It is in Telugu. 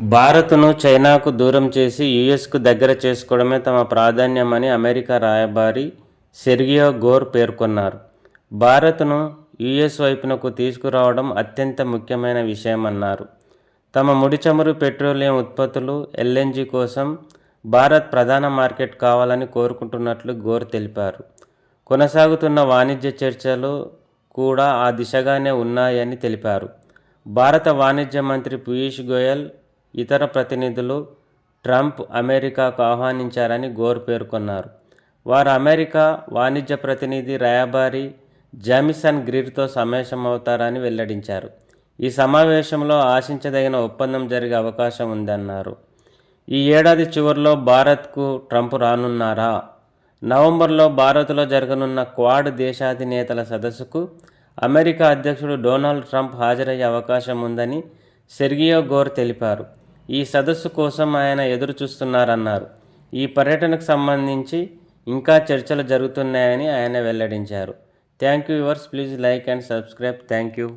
భారత్ను చైనాకు దూరం చేసి యుఎస్కు దగ్గర చేసుకోవడమే తమ ప్రాధాన్యమని అమెరికా రాయబారి సెర్గియో గోర్ పేర్కొన్నారు. భారత్ను యుఎస్ వైపునకు తీసుకురావడం అత్యంత ముఖ్యమైన విషయమన్నారు. తమ ముడి చమురు పెట్రోలియం ఉత్పత్తులు ఎల్ఎన్జీ కోసం భారత్ ప్రధాన మార్కెట్ కావాలని కోరుకుంటున్నట్లు గోర్ తెలిపారు. కొనసాగుతున్న వాణిజ్య చర్చలు కూడా ఆ దిశగానే ఉన్నాయని తెలిపారు. భారత వాణిజ్య మంత్రి పీయూష్ గోయల్ ఇతర ప్రతినిధులు ట్రంప్ అమెరికాకు ఆహ్వానించారని గోర్ పేర్కొన్నారు. వారు అమెరికా వాణిజ్య ప్రతినిధి రాయబారి జామిసన్ గ్రీర్తో సమావేశమవుతారని వెల్లడించారు. ఈ సమావేశంలో ఆశించదగిన ఒప్పందం జరిగే అవకాశం ఉందన్నారు. ఈ ఏడాది చివరిలో భారత్కు ట్రంప్ రానున్నారా? నవంబర్లో భారత్లో జరగనున్న క్వాడ్ దేశాధినేతల సదస్సుకు అమెరికా అధ్యక్షుడు డొనాల్డ్ ట్రంప్ హాజరయ్యే అవకాశం ఉందని సెర్గియో గోర్ తెలిపారు. ఈ సదస్సు కోసం ఆయన ఎదురు చూస్తున్నారన్నారు. ఈ పర్యటనకు సంబంధించి ఇంకా చర్చలు జరుగుతున్నాయని ఆయన వెల్లడించారు. Thank you yours please like and subscribe. Thank you.